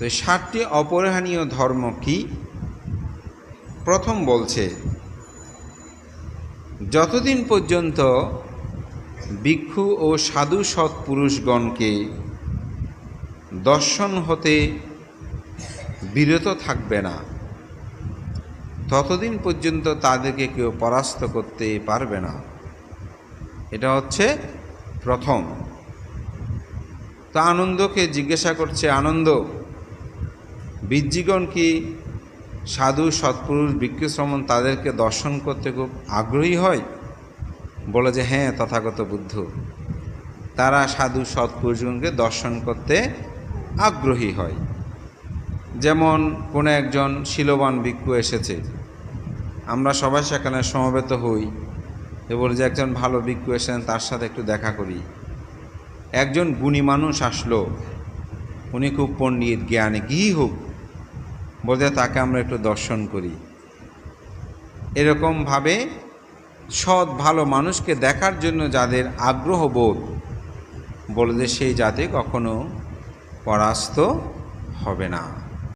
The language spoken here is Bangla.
তো ষাটটি অপরিহানীয় ধর্ম কি? প্রথম বলছে, যতদিন পর্যন্ত ভিক্ষু ও সাধু সৎ পুরুষগণকে দর্শন হতে বিরত থাকবে না, ততদিন পর্যন্ত তাদেরকে কেউ পরাস্ত করতে পারবে না। এটা হচ্ছে প্রথম। তো আনন্দকে জিজ্ঞাসা করছে, আনন্দ বীর্যিগণ কি সাধু, সৎপুরুষ ভিক্ষু শ্রমণ তাদেরকে দর্শন করতে খুব আগ্রহী হয়? বলে যে হ্যাঁ তথাগত বুদ্ধ। তারা সাধু, সৎপুরুষগণকে দর্শন করতে আগ্রহী হয়। যেমন কোনো একজন শিলবান ভিক্ষু এসেছে, আমরা সবাই সেখানে সমবেত হই। এ বলে যে, একজন ভালো ভিক্ষু এসেছেন, তার সাথে একটু দেখা করি। একজন গুণী মানুষ আসলো। উনি খুব পণ্ডিত জ্ঞানী কী হোক বলতে তাকে আমরা একটু দর্শন করি। এরকমভাবে সৎ, ভালো মানুষকে দেখার জন্য যাদের আগ্রহ বোধ, বলে যে সেই জাতি কখনো পরাস্ত হবে না।